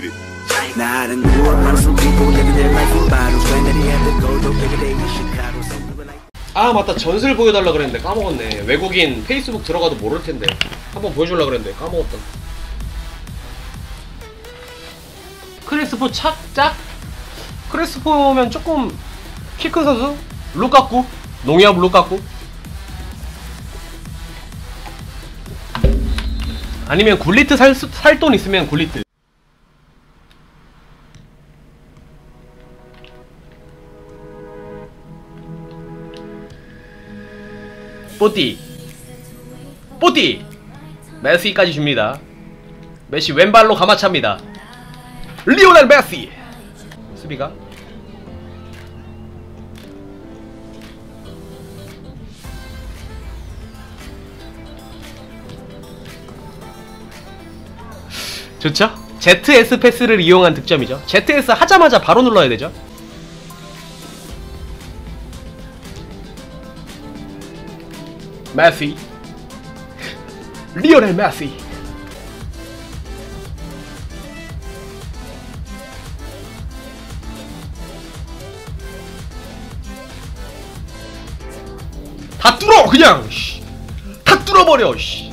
get it. 나는 누워 some people living their life in bottles when they had to go to every day in Chicago some people like 아 맞다 전술 보여달라 그랬는데 까먹었네 외국인 페이스북 들어가도 모를 텐데 한번 보여줄라 그랬는데 까먹었다 크레스포 착? 짝? 크레스포면 조금 키 큰 선수? 루카쿠? 농협 루카쿠? 아니면 굴리트 살, 살돈 있으면 굴리트 뽀띠. 뽀띠. 메시까지 줍니다. 메시 왼발로 가마차입니다. 리오넬 메시. 수비가? 좋죠? ZS 패스를 이용한 득점이죠. ZS 하자마자 바로 눌러야 되죠 메시 리오넬 메시 다 뚫어 그냥. 씨. 다 뚫어버려 씨.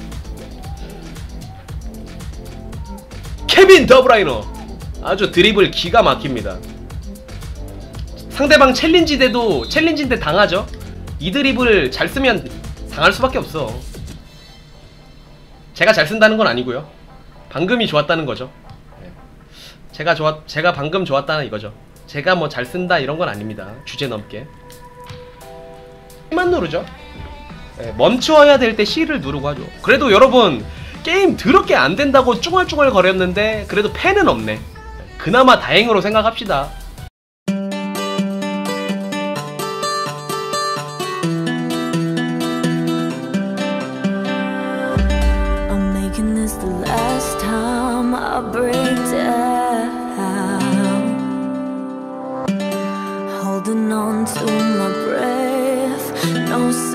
케빈 더브라이너. 아주 드리블 기가 막힙니다. 상대방 챌린지 대도 챌린지 대 당하죠? 이 드리블 잘 쓰면 당할 수밖에 없어. 제가 잘 쓴다는 건 아니고요. 방금이 좋았다는 거죠. 네. 제가 좋았 제가 방금 좋았다는 이거죠. 제가 뭐 잘 쓴다 이런 건 아닙니다. 주제 넘게. 만 누르죠. 네, 멈추어야 될 때 C를 누르고 하죠. 그래도 여러분 게임 더럽게 안 된다고 쭈글쭈글 거렸는데 그래도 팬은 없네 그나마 다행으로 생각합시다 I break down Holding on to my breath. No sound.